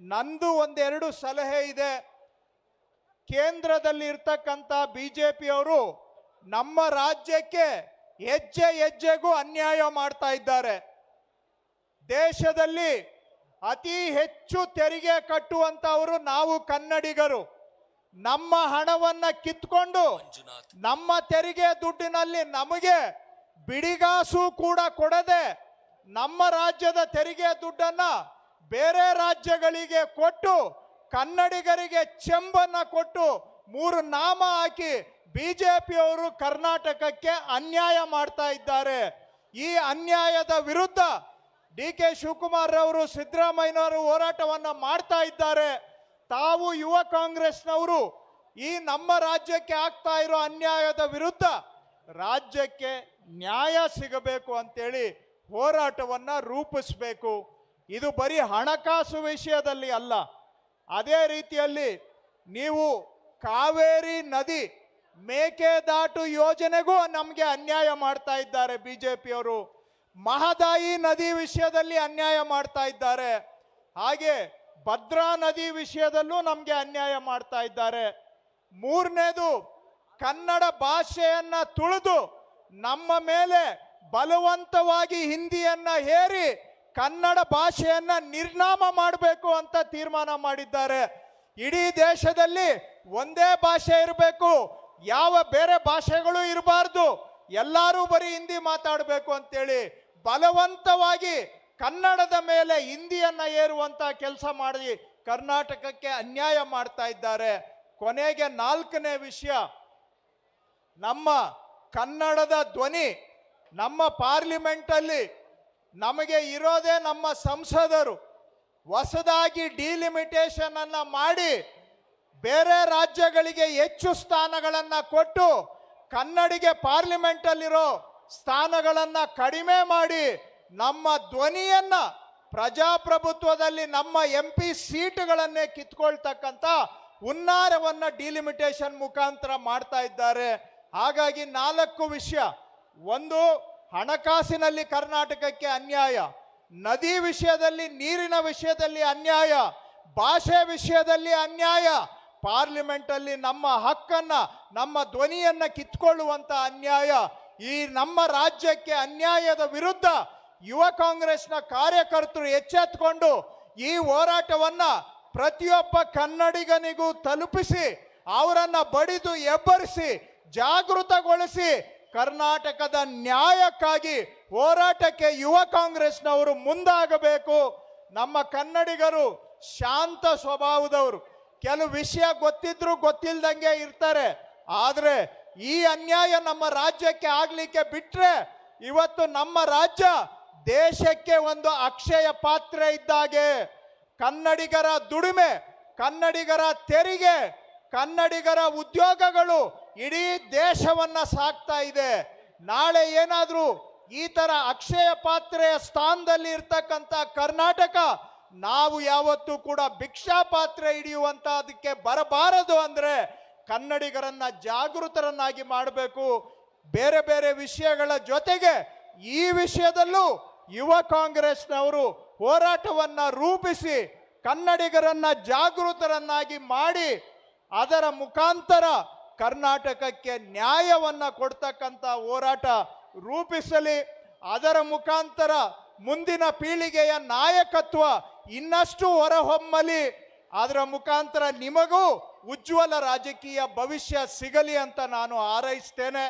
ನಂದು ಒಂದೆರಡು ಸಲಹೆ ಇದೆ. ಕೇಂದ್ರದಲ್ಲಿ ಇರ್ತಕ್ಕಂಥ ಪಿಯವರು ನಮ್ಮ ರಾಜ್ಯಕ್ಕೆ ಹೆಜ್ಜೆ ಹೆಜ್ಜೆಗೂ ಅನ್ಯಾಯ ಮಾಡ್ತಾ ಇದ್ದಾರೆ. ದೇಶದಲ್ಲಿ ಅತಿ ಹೆಚ್ಚು ತೆರಿಗೆ ಕಟ್ಟುವಂತವರು ನಾವು ಕನ್ನಡಿಗರು. ನಮ್ಮ ಹಣವನ್ನ ಕಿತ್ಕೊಂಡು ನಮ್ಮ ತೆರಿಗೆ ದುಡ್ಡಿನಲ್ಲಿ ನಮಗೆ ಬಿಡಿಗಾಸು ಕೂಡ ಕೊಡದೆ ನಮ್ಮ ರಾಜ್ಯದ ತೆರಿಗೆ ದುಡ್ಡನ್ನ ಬೇರೆ ರಾಜ್ಯಗಳಿಗೆ ಕೊಟ್ಟು, ಕನ್ನಡಿಗರಿಗೆ ಚೆಂಬನ್ನ ಕೊಟ್ಟು ಮೂರು ನಾಮ ಹಾಕಿ ಬಿಜೆಪಿಯವರು ಕರ್ನಾಟಕಕ್ಕೆ ಅನ್ಯಾಯ ಮಾಡ್ತಾ ಇದ್ದಾರೆ. ಈ ಅನ್ಯಾಯದ ವಿರುದ್ಧ ಡಿ ಕೆ ಶಿವಕುಮಾರ್ ಅವರು ಸಿದ್ದರಾಮಯ್ಯನವರು ಹೋರಾಟವನ್ನ ಮಾಡ್ತಾ ಇದ್ದಾರೆ. ತಾವು ಯುವ ಕಾಂಗ್ರೆಸ್ನವರು, ಈ ನಮ್ಮ ರಾಜ್ಯಕ್ಕೆ ಆಗ್ತಾ ಇರೋ ಅನ್ಯಾಯದ ವಿರುದ್ಧ ರಾಜ್ಯಕ್ಕೆ ನ್ಯಾಯ ಸಿಗಬೇಕು ಅಂತೇಳಿ ಹೋರಾಟವನ್ನು ರೂಪಿಸಬೇಕು. ಇದು ಬರೀ ಹಣಕಾಸು ವಿಷಯದಲ್ಲಿ ಅಲ್ಲ. ಅದೇ ರೀತಿಯಲ್ಲಿ ನೀವು ಕಾವೇರಿ ನದಿ ಮೇಕೆದಾಟು ಯೋಜನೆಗೂ ನಮಗೆ ಅನ್ಯಾಯ ಮಾಡ್ತಾ ಇದ್ದಾರೆ ಬಿಜೆಪಿಯವರು. ಮಹದಾಯಿ ನದಿ ವಿಷಯದಲ್ಲಿ ಅನ್ಯಾಯ ಮಾಡ್ತಾ ಇದ್ದಾರೆ. ಹಾಗೆ ಭದ್ರಾ ನದಿ ವಿಷಯದಲ್ಲೂ ನಮಗೆ ಅನ್ಯಾಯ ಮಾಡ್ತಾ ಇದ್ದಾರೆ. ಮೂರನೇದು ಕನ್ನಡ ಭಾಷೆಯನ್ನ ತುಳಿದು ನಮ್ಮ ಮೇಲೆ ಬಲವಂತವಾಗಿ ಹಿಂದಿಯನ್ನ ಹೇರಿ ಕನ್ನಡ ಭಾಷೆಯನ್ನ ನಿರ್ನಾಮ ಮಾಡಬೇಕು ಅಂತ ತೀರ್ಮಾನ ಮಾಡಿದ್ದಾರೆ. ಇಡೀ ದೇಶದಲ್ಲಿ ಒಂದೇ ಭಾಷೆ ಇರಬೇಕು. ಯಾವ ಬೇರೆ ಭಾಷೆಗಳು ಇರಬಾರ್ದು. ಎಲ್ಲರೂ ಬರೀ ಹಿಂದಿ ಮಾತಾಡಬೇಕು ಅಂತೇಳಿ ಬಲವಂತವಾಗಿ ಕನ್ನಡದ ಮೇಲೆ ಹಿಂದಿಯನ್ನ ಏರುವಂತ ಕೆಲಸ ಮಾಡಿ ಕರ್ನಾಟಕಕ್ಕೆ ಅನ್ಯಾಯ ಮಾಡ್ತಾ ಇದ್ದಾರೆ. ಕೊನೆಗೆ ನಾಲ್ಕನೇ ವಿಷಯ. ನಮ್ಮ ಕನ್ನಡದ ಧ್ವನಿ ನಮ್ಮ ಪಾರ್ಲಿಮೆಂಟಲ್ಲಿ ನಮಗೆ ಇರೋದೇ ನಮ್ಮ ಸಂಸದರು. ಹೊಸದಾಗಿ ಡಿಲಿಮಿಟೇಷನ್ ಅನ್ನು ಮಾಡಿ ಬೇರೆ ರಾಜ್ಯಗಳಿಗೆ ಹೆಚ್ಚು ಸ್ಥಾನಗಳನ್ನು ಕೊಟ್ಟು ಕನ್ನಡಿಗೆ ಪಾರ್ಲಿಮೆಂಟಲ್ಲಿರೋ ಸ್ಥಾನಗಳನ್ನ ಕಡಿಮೆ ಮಾಡಿ ನಮ್ಮ ಧ್ವನಿಯನ್ನ ಪ್ರಜಾಪ್ರಭುತ್ವದಲ್ಲಿ ನಮ್ಮ ಎಂ ಪಿ ಸೀಟುಗಳನ್ನೇ ಕಿತ್ಕೊಳ್ತಕ್ಕಂಥ ಹುನ್ನಾರವನ್ನ ಡಿಲಿಮಿಟೇಷನ್ ಮುಖಾಂತರ ಮಾಡ್ತಾ ಇದ್ದಾರೆ. ಹಾಗಾಗಿ ನಾಲ್ಕು ವಿಷಯ. ಒಂದು ಹಣಕಾಸಿನಲ್ಲಿ ಕರ್ನಾಟಕಕ್ಕೆ ಅನ್ಯಾಯ, ನದಿ ವಿಷಯದಲ್ಲಿ, ನೀರಿನ ವಿಷಯದಲ್ಲಿ ಅನ್ಯಾಯ, ಭಾಷೆ ವಿಷಯದಲ್ಲಿ ಅನ್ಯಾಯ, ಪಾರ್ಲಿಮೆಂಟಲ್ಲಿ ನಮ್ಮ ಹಕ್ಕನ್ನ, ನಮ್ಮ ಧ್ವನಿಯನ್ನ ಕಿತ್ಕೊಳ್ಳುವಂತ ಅನ್ಯಾಯ, ಈ ನಮ್ಮ ರಾಜ್ಯಕ್ಕೆ ಅನ್ಯಾಯದ ವಿರುದ್ಧ ಯುವ ಕಾಂಗ್ರೆಸ್ನ ಕಾರ್ಯಕರ್ತರು ಎಚ್ಚೆತ್ಕೊಂಡು ಈ ಹೋರಾಟವನ್ನ ಪ್ರತಿಯೊಬ್ಬ ಕನ್ನಡಿಗನಿಗೂ ತಲುಪಿಸಿ, ಅವರನ್ನು ಬಡಿದು ಎಬ್ಬರಿಸಿ, ಜಾಗೃತಗೊಳಿಸಿ ಕರ್ನಾಟಕದ ನ್ಯಾಯಕ್ಕಾಗಿ ಹೋರಾಟಕ್ಕೆ ಯುವ ಕಾಂಗ್ರೆಸ್ನವರು ಮುಂದಾಗಬೇಕು. ನಮ್ಮ ಕನ್ನಡಿಗರು ಶಾಂತ ಸ್ವಭಾವದವರು. ಕೆಲವು ವಿಷಯ ಗೊತ್ತಿದ್ರು ಗೊತ್ತಿಲ್ದಂಗೆ ಇರ್ತಾರೆ. ಆದರೆ ಈ ಅನ್ಯಾಯ ನಮ್ಮ ರಾಜ್ಯಕ್ಕೆ ಆಗಲಿಕ್ಕೆ ಬಿಟ್ರೆ ಇವತ್ತು ನಮ್ಮ ರಾಜ್ಯ ದೇಶಕ್ಕೆ ಒಂದು ಅಕ್ಷಯ ಪಾತ್ರೆ ಇದ್ದಾಗೆ. ಕನ್ನಡಿಗರ ದುಡಿಮೆ, ಕನ್ನಡಿಗರ ತೆರಿಗೆ, ಕನ್ನಡಿಗರ ಉದ್ಯೋಗಗಳು ಇಡೀ ದೇಶವನ್ನ ಸಾಕ್ತಾ ಇದೆ. ನಾಳೆ ಏನಾದರೂ ಈ ತರ ಅಕ್ಷಯ ಪಾತ್ರೆಯ ಸ್ಥಾನದಲ್ಲಿ ಇರ್ತಕ್ಕಂಥ ಕರ್ನಾಟಕ, ನಾವು ಯಾವತ್ತೂ ಕೂಡ ಭಿಕ್ಷಾ ಪಾತ್ರೆ ಹಿಡಿಯುವಂತ ಅದಕ್ಕೆ ಬರಬಾರದು ಅಂದ್ರೆ ಕನ್ನಡಿಗರನ್ನ ಜಾಗೃತರನ್ನಾಗಿ ಮಾಡಬೇಕು. ಬೇರೆ ಬೇರೆ ವಿಷಯಗಳ ಜೊತೆಗೆ ಈ ವಿಷಯದಲ್ಲೂ ಯುವ ಕಾಂಗ್ರೆಸ್ನವರು ಹೋರಾಟವನ್ನ ರೂಪಿಸಿ ಕನ್ನಡಿಗರನ್ನ ಜಾಗೃತರನ್ನಾಗಿ ಮಾಡಿ ಅದರ ಮುಖಾಂತರ ಕರ್ನಾಟಕಕ್ಕೆ ನ್ಯಾಯವನ್ನ ಕೊಡ್ತಕ್ಕಂಥ ಹೋರಾಟ ರೂಪಿಸಲಿ, ಅದರ ಮುಖಾಂತರ ಮುಂದಿನ ಪೀಳಿಗೆಯ ನಾಯಕತ್ವ ಇನ್ನಷ್ಟು ಹೊರಹೊಮ್ಮಲಿ. ಅದರ ಮುಖಾಂತರ ನಿಮಗೂ ಉಜ್ವಲ ರಾಜಕೀಯ ಭವಿಷ್ಯ ಸಿಗಲಿ ಅಂತ ನಾನು ಹಾರೈಸ್ತೇನೆ.